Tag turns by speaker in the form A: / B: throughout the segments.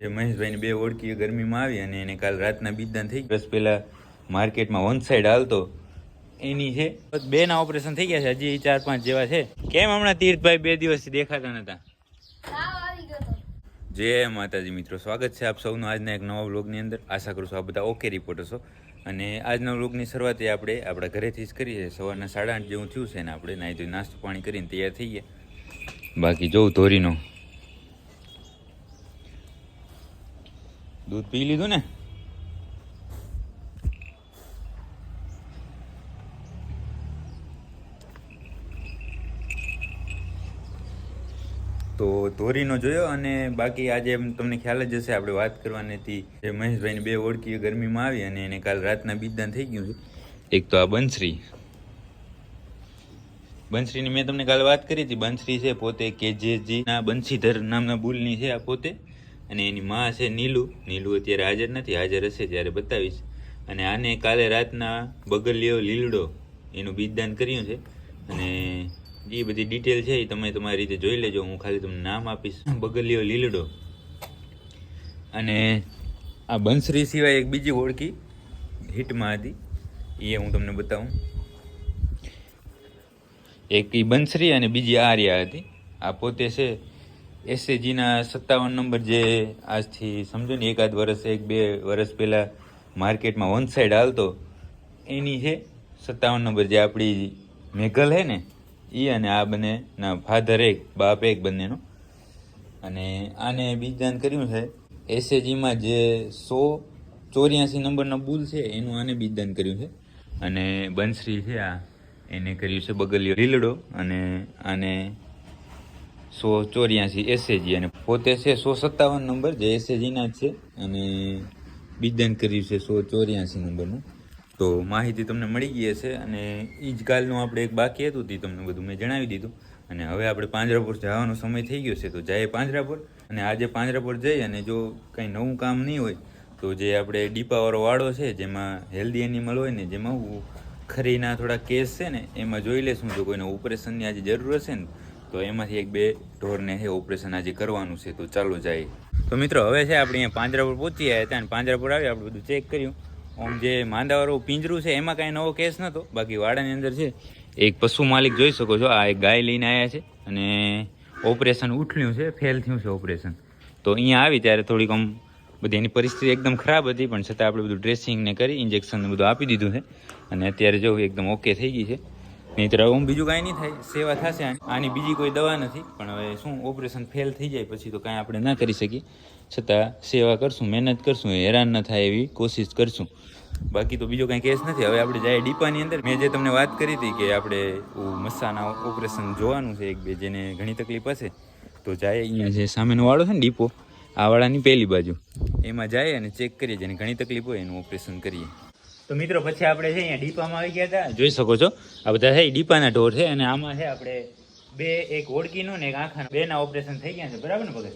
A: જે મહેશભાઈની બે ઓળખી ગરમીમાં આવી અને એને કાલ રાતના બીજદાન થઈ બસ પહેલાં માર્કેટમાં વન સાઈડ હાલતો. એની છે. બે ના ઓપરેશન થઈ ગયા છે. હજી ચાર પાંચ જેવા છે. કેમ હમણાં તીર્થભાઈ બે દિવસથી દેખાતા નતા? જય માતાજી મિત્રો. સ્વાગત છે આપ સૌનું આજના એક નવા વ્લોગની અંદર. આશા કરું છું આ બધા ઓકે રિપોર્ટર છો અને આજના વ્લોગની શરૂઆત આપણે આપણા ઘરેથી જ કરીએ. સવારના સાડા આઠ જેવું થયું છે ને આપણે નાહી ધોઈ નાસ્તો પાણી કરીને તૈયાર થઈ ગયા. બાકી જોઉં ધોરીનો. દૂધ પી લીધું ને? તો ધોરીનો જોયો અને બાકી આજે તમને ખ્યાલ જ હશે, આપણે વાત કરવાની હતી જે મહેશભાઈની બે ઓળખી ગરમીમાં આવી અને એને કાલ રાતના બીજદાન થઈ ગયું છે. એક તો આ બંસરી. બંસરીની મેં તમને કાલે વાત કરી હતી. બંસરી છે પોતે કેજેજી ના બંસીધર નામના બુલની છે આ પોતે. અને એની માં છે નીલુ. નીલુ અત્યારે હાજર નથી, હાજર હશે ત્યારે બતાવીશ. અને આને કાલે રાતના બગલિયો લીલડો, એનું બીજદાન કર્યું છે. અને એ બધી ડિટેલ છે એ તમે તમારી રીતે જોઈ લેજો, હું ખાલી તમને નામ આપીશ. બગલિયો લીલડો. અને આ બંસરી સિવાય એક બીજી ઓળખી, હિટમાં હતી. એ હું તમને બતાવું. એક એ બંસરી અને બીજી આર્યા હતી. આ પોતે છે એસએજીના સત્તાવન નંબર જે આજથી સમજો ને, એકાદ વર્ષ એક બે વર્ષ પહેલાં માર્કેટમાં વન સાઈડ હાલતો, એની છે સત્તાવન નંબર જે આપણી મેઘલ હે ને એ અને આ બંનેના ફાધર એક, બાપ એક બંનેનો. અને આને બીજદાન કર્યું છે, એસએજીમાં જે સો ચોર્યાસી નંબરનો બુલ છે, એનું આને બીજદાન કર્યું છે. અને બંશ્રી છે આ, એને કર્યું છે બગલિયો લીલડો અને આને સો ચોર્યાસી એસએજી અને પોતે છે સો સત્તાવન નંબર, જે એસએજીના જ છે. અને બીજદાન કર્યું છે સો ચોર્યાસી નંબરનું. તો માહિતી તમને મળી ગઈ હશે અને એ જ કાલનું આપણે એક બાકી હતું તે તમને બધું મેં જણાવી દીધું. અને હવે આપણે પાંજરાપુર જવાનો સમય થઈ ગયો છે, તો જાય પાંજરાપુર અને આજે પાંજરાપુર જઈ અને જો કંઈ નવું કામ નહીં હોય, તો જે આપણે ડીપાવાળો વાળો છે, જેમાં હેલ્ધી એનિમલ હોય ને, જેમાં ખરીના થોડા કેસ છે ને, એમાં જોઈ લેશું. જો કોઈને ઓપરેશનની આજે જરૂર હશે ને તો એમાંથી એક બે ઢોરને છે ઓપરેશન આજે કરવાનું છે, તો ચાલો જાય. તો મિત્રો, હવે છે આપણે અહીંયા પાંજરાપુર પહોંચી આવ્યા હતા અને પાંજરાપુર આવી આપણે બધું ચેક કર્યું. આમ જે માંદાવાળું પિંજરું છે, એમાં કાંઈ નવો કેસ નહોતો બાકી વાડાની અંદર છે, એક પશુ માલિક જોઈ શકો છો, આ એક ગાય લઈને આવ્યા છે અને ઓપરેશન ઉઠલ્યું છે ફેલ થયું છે ઓપરેશન. તો અહીંયા આવી ત્યારે થોડીક આમ બધી એની પરિસ્થિતિ એકદમ ખરાબ હતી, પણ છતાં આપણે બધું ડ્રેસિંગ ને કરી ઇન્જેક્શનને બધું આપી દીધું છે. અને અત્યારે જો એકદમ ઓકે થઈ ગઈ છે. નહીંતર હું બીજું કાંઈ નહીં થાય, સેવા થશે આની. આની બીજી કોઈ દવા નથી, પણ હવે શું ઓપરેશન ફેલ થઈ જાય પછી તો કાંઈ આપણે ના કરી શકીએ. છતાં સેવા કરશું, મહેનત કરશું હેરાન ન થાય એવી કોશિશ કરશું. બાકી તો બીજો કાંઈ કેસ નથી. હવે આપણે જાય ડીપાની અંદર. મેં જે તમને વાત કરી હતી કે આપણે મસ્સાના ઓપરેશન જોવાનું છે એક બે, જેને ઘણી તકલીફ હશે, તો જાય અહીંયા જે સામેનો વાળો છે ને ડીપો, આ વાળાની પહેલી બાજુ. એમાં જાય અને ચેક કરીએ, જેને ઘણી તકલીફ હોય એનું ઓપરેશન કરીએ. તો મિત્રો, પછી આપણે છે અહીંયા ડીપામાં આવી ગયા હતા. જોઈ શકો છો, આ બધા છે ડીપાના ઢોર છે અને આમાં છે આપણે બે, એક ઓળકીનું ને એક આંખાનું. બેના ઓપરેશન થઈ ગયા છે, બરાબર ને ભગત?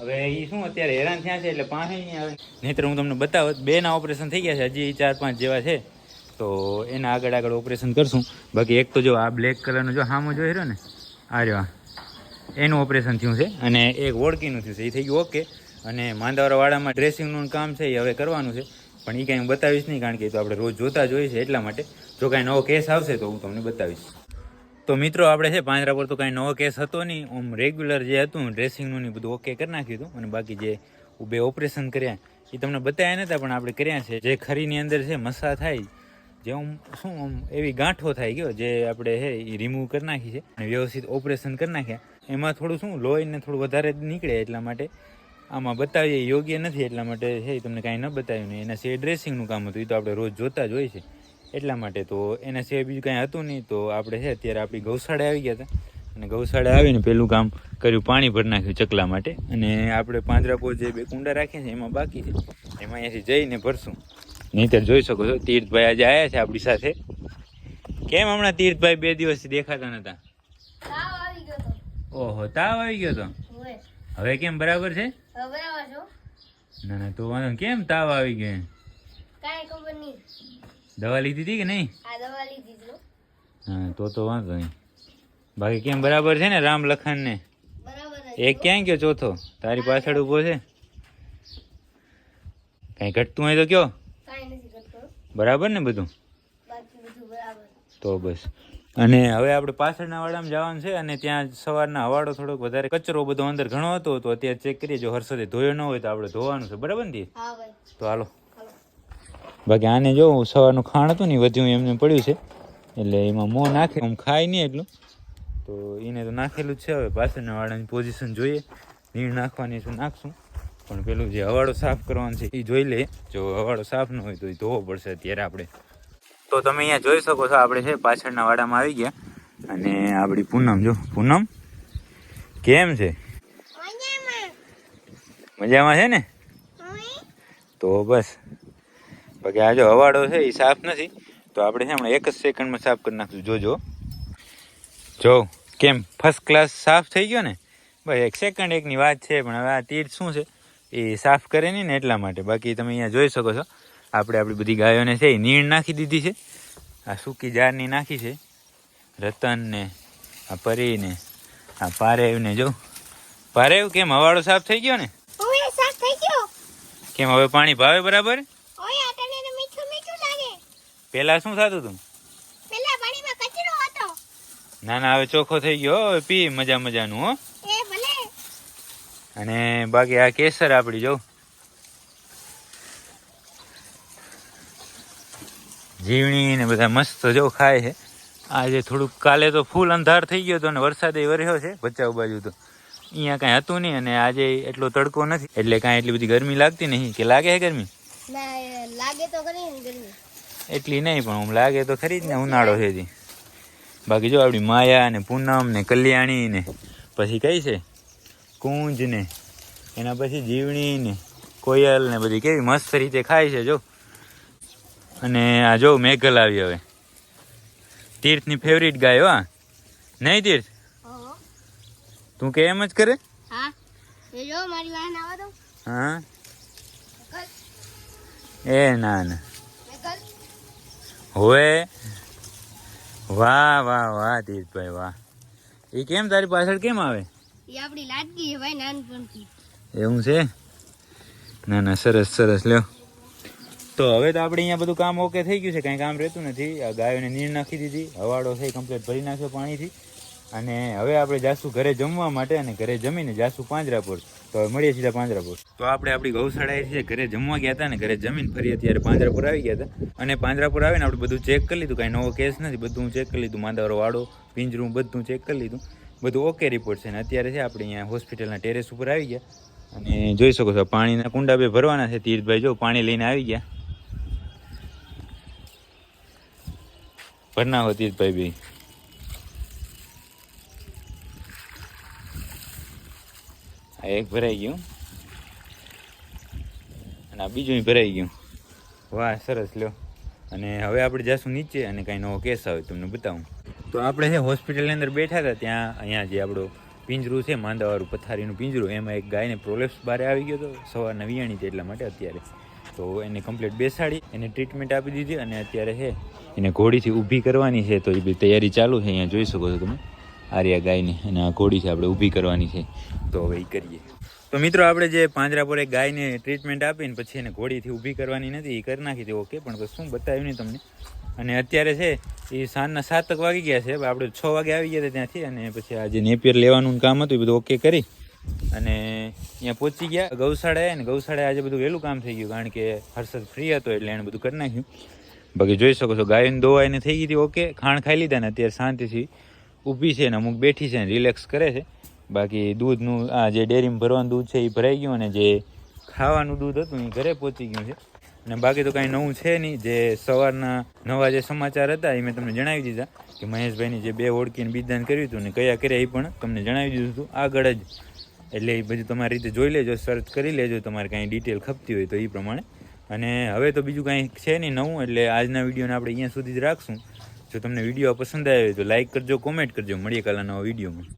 A: હવે એ શું અત્યારે હેરાન થયા છે એટલે પાસે નહીં આવે. નહીતર હું તમને બતાવત બે ના ઓપરેશન થઈ ગયા છે, હજી ચાર પાંચ જેવા છે. તો એના આગળ આગળ ઓપરેશન કરશું. બાકી એક તો જો આ બ્લેક કલરનો જો હામો જોઈ રહ્યો ને, આ રહ્યો એનું ઓપરેશન થયું છે અને એક વોડકીનું થયું છે એ થઈ ગયું ઓકે. અને માંદાવાળા ડ્રેસિંગનું કામ છે એ હવે કરવાનું છે. પણ એ કાંઈ હું બતાવીશ નહીં, કારણ કે તો આપણે રોજ જોતા જ હોય છે એટલા માટે. જો કાંઈ નવો કેસ આવશે તો હું તમને બતાવીશ. તો મિત્રો, આપણે છે પાંજરા પર તો કાંઈ નવો કેસ હતો નહીં. આમ રેગ્યુલર જે હતું ડ્રેસિંગનું ને બધું ઓકે કરી નાખ્યું હતું. અને બાકી જે બે ઓપરેશન કર્યા એ તમને બતાવ્યા નહોતા પણ આપણે કર્યા છે. જે ખરીની અંદર છે, મસા થાય, જે આમ શું આમ એવી ગાંઠો થાય ગયો જે આપણે હે એ રિમૂવ કરી નાખી છે. અને વ્યવસ્થિત ઓપરેશન કરી નાખ્યા. એમાં થોડું શું, લોહીને થોડું વધારે નીકળે એટલા માટે. આમાં બતાવીએ યોગ્ય નથી એટલા માટે છે તમને કાંઈ ન બતાવ્યું નહીં એના સિવાય ડ્રેસિંગનું કામ હતું એ તો આપણે રોજ જોતા જ હોય છે. એટલા માટે તો એના સિવાય બીજું કાંઈ હતું નહીં તો આપણે છે અત્યારે આપણી ગૌશાળે આવી ગયા હતા. અને ગૌશાળે આવીને પહેલું કામ કર્યું પાણી ભરી નાખ્યું ચકલા માટે. અને આપણે પાંજરાપો જે બે કુંડા રાખ્યા છે એમાં બાકી છે. એમાં અહીંયાથી જઈને ભરશું. નહીંતર જોઈ શકો છો તીર્થભાઈ આજે આવ્યા છે આપણી સાથે. કેમ હમણાં તીર્થભાઈ બે દિવસથી દેખાતા નતા?
B: તાવ આવી ગયો તો.
A: ઓહો તાવ આવી ગયો તો? હવે કેમ બરાબર છે?
B: બરાબર છો
A: ના ના તો વાંધો. કેમ તાવ આવી ગયો
B: કાંઈ ખબર નહીં.
A: દવા લીધી હતી કે નહીં?
B: આ દવા લીધી જ
A: હા. તો તો વાંધો નહીં. બાકી કેમ બરાબર છે ને રામ લખન ને એક ક્યાં ગયો ચોથો? તારી પાછળ ઊભો છે? કાંઈ ઘટતું હોય તો કયો? બરાબર ને બધું? તો બસ. અને હવે આપણે પાછળના વાડામાં જવાનું છે અને ત્યાં સવારના હવાડો થોડોક વધારે કચરો બધો અંદર ઘણો હતો તો અત્યારે ચેક કરીએ જો હર્ષદે ધોયો ન હોય તો આપણે ધોવાનું છે. બરાબર ને તો હાલો.
B: હાલો
A: બાકી આને જો સવારનું ખાણ હતું ને વધ્યું એમને પડ્યું છે. એટલે એમાં મોં નાખે. આમ ખાય નહીં એટલું. તો એને તો નાખેલું જ છે. હવે પાછળના વાડાની પોઝિશન જોઈએ. નીણ નાખવાની શું નાખશું. પણ પેલું જે હવાડો સાફ કરવાનો છે એ જોઈ લે. જો હવાડો સાફ ન હોય તો એ ધોવો પડશે અત્યારે આપણે. તો તમે અહીંયા જોઈ શકો છો આપણે છે પાછળના વાડામાં આવી ગયા. અને આપણી પૂનમ જો પૂનમ કેમ છે? મજામાં. છે ને? તો બસ. બાકી આ જો હવાડો છે એ સાફ નથી. તો આપણે છે હમણાં એક જ સેકન્ડમાં સાફ કરી નાખશું. જોજો. જો કેમ? ફર્સ્ટ ક્લાસ સાફ થઈ ગયો ને? ભાઈ એક સેકન્ડ એકની વાત છે પણ હવે આ તીર શું છે? એ સાફ કરે નહીં ને એટલા માટે. બાકી તમે અહીંયા જોઈ શકો છો. આપણે આપણી બધી ગાયોને છે એ નીણ નાખી દીધી છે. આ સૂકી જારની નાખી છે. રતન ને આ પરી ને આ પારેવને જો. પારેવ કેમ હવાળો સાફ થઈ ગયો ને? કેમ હવે પાણી ભાવે બરાબર? પહેલા શું થતું
B: પેલા હતો.
A: ના ના હવે ચોખ્ખો થઈ ગયો. હવે પી મજા મજાનું હો. અને બાકી આ કેસર આપણી જો. જીવણી ને બધા મસ્ત જો ખાય છે. આજે થોડુંક કાલે તો ફૂલ અંધાર થઈ ગયો હતો અને વરસાદે વર્યો છે ભચાઉ બાજુ તો. અહીંયા કાંઈ હતું નહીં અને આજે એટલો તડકો નથી. એટલે કાંઈ એટલી બધી ગરમી લાગતી નહીં. કે લાગે છે ગરમી?
B: લાગે તો ગરમી.
A: એટલી નહીં પણ આમ લાગે તો ખરી જ ને ઉનાળો છે હજી. બાકી જો આપણી માયા ને પૂનમ ને કલ્યાણી ને પછી કઈ છે? કુંજ ને એના પછી જીવણી ને કોયલ ને બધી કેવી મસ્ત રીતે ખાય છે જો. અને આ જો મેઘલ આવી હવે. તીર્થની ફેવરિટ ગાય હો નહીં તીર્થ? તું કે એમ જ કરે?
B: હા. એ
A: ના ના. હોવે. વાહ વાહ વાહ તીર્થભાઈ વાહ. એ કેમ તારી પાછળ કેમ આવે?
B: એ આપણી લાડકી છે ભાઈ નાનપણથી.
A: એવું છે? ના ના સરસ સરસ. લ્યો. તો હવે તો આપણે અહીંયા બધું કામ ઓકે થઈ ગયું છે, કાંઈ કામ રહેતું નથી. ગાયોને નીર નાખી દીધી, હવાડો થઈ કમ્પ્લીટ ભરી નાખ્યો પાણીથી. અને હવે આપણે જાસુ ઘરે જમવા માટે અને ઘરે જમીને જાસુ પાંજરાપુર. તો હવે મળીએ સીધા પાંજરાપુર. તો આપણે આપણી ગૌશાળાએ છે, ઘરે જમવા ગયા હતા ને ઘરે જમીન ફરી અત્યારે પાંજરાપુર આવી ગયા હતા. અને પાંજરાપુર આવીને આપણે બધું ચેક કરી લીધું, કાંઈ નવો કેસ નથી, બધું ચેક કરી લીધું માંદાવાળો વાડો, પિંજરું, બધું ચેક કરી લીધું. બધું ઓકે રિપોર્ટ છે ને અત્યારે છે, આપણે અહીંયા હોસ્પિટલના ટેરેસ ઉપર આવી ગયા. અને જોઈ શકો છો, પાણીના કુંડા બે ભરવાના છે, તીર્થભાઈ જો પાણી લઈને આવી ગયા. ભરના હો ભાઈ. બી આ એક ભરાઈ ગયું. અને આ બીજું ભરાઈ ગયું. વાહ, સરસ લ્યો. અને હવે આપણે જઈશું નીચે અને કાંઈ નવો કેસ આવે તમને બતાવું. તો આપણે છે હોસ્પિટલની અંદર બેઠા હતા ત્યાં અહીંયા જે આપણું પિંજરું છે, માંદાવાળું પથારીનું પિંજરું, એમાં એક ગાયને પ્રોલેપ્સ બારે આવી ગયો હતો સવારના વિયાણી છે એટલા માટે અત્યારે. તો એને કમ્પ્લીટ બેસાડી, એને ટ્રીટમેન્ટ આપી દીધી અને અત્યારે છે એને ઘોડીથી ઊભી કરવાની છે. તો એ બી તૈયારી ચાલુ છે. અહીંયા જોઈ શકો છો તમે. આર્યા ગાયની અને આ ઘોડીથી આપણે ઊભી કરવાની છે. તો હવે એ કરીએ. તો મિત્રો, આપણે જે પાંજરાપુર ગાયને ટ્રીટમેન્ટ આપીને પછી એને ઘોડીથી ઊભી કરવાની નથી એ કરી નાખી હતી ઓકે, પણ શું બતાવ્યું નહીં તમને? અને અત્યારે છે એ સાંજના સાતક વાગી ગયા છે. આપણે છ વાગે આવી ગયા હતા ત્યાંથી અને પછી આ જે નેપિયર લેવાનું કામ હતું એ બધું ઓકે કરી. અને અહીંયા પહોંચી ગયા. ગૌશાળાએ, અને ગૌશાળાએ આજે બધું વહેલું કામ થઈ ગયું. કારણ કે હર્ષદ ફ્રી હતો એટલે એણે બધું કરી નાખ્યું. બાકી જોઈ શકો છો, ગાયન દોવાઈને થઈ ગઈ હતી ઓકે ખાણ ખાઈ લીધા ને અત્યારે શાંતિથી ઊભી છે ને અમુક બેઠી છે ને રિલેક્સ કરે છે. બાકી દૂધનું, આ જે ડેરીમાં ભરવાનું દૂધ છે એ ભરાઈ ગયું અને જે ખાવાનું દૂધ હતું એ ઘરે પહોંચી ગયું છે. અને બાકી તો કાંઈ નવું છે નહીં, જે સવારના નવા જે સમાચાર હતા એ મેં તમને જણાવી દીધા કે મહેશભાઈની જે બે ઓળખીને બીજદાન કર્યું હતું ને કયા કર્યા એ પણ તમને જણાવી દીધું હતું આગળ જ. એટલે એ બધું તમારી રીતે જોઈ લેજો સર્ચ કરી લેજો, તમારે કાંઈ ડિટેલ ખપતી હોય તો એ પ્રમાણે અને હવે તો બીજું કાંઈ છે નહીં નવું, એટલે આજના વિડીયોને આપણે અહીંયા સુધી જ રાખશું. જો તમને વીડિયો પસંદ આવ્યો તો લાઇક કરજો કોમેન્ટ કરજો. મળીએ કાલના નવા વિડીયોમાં.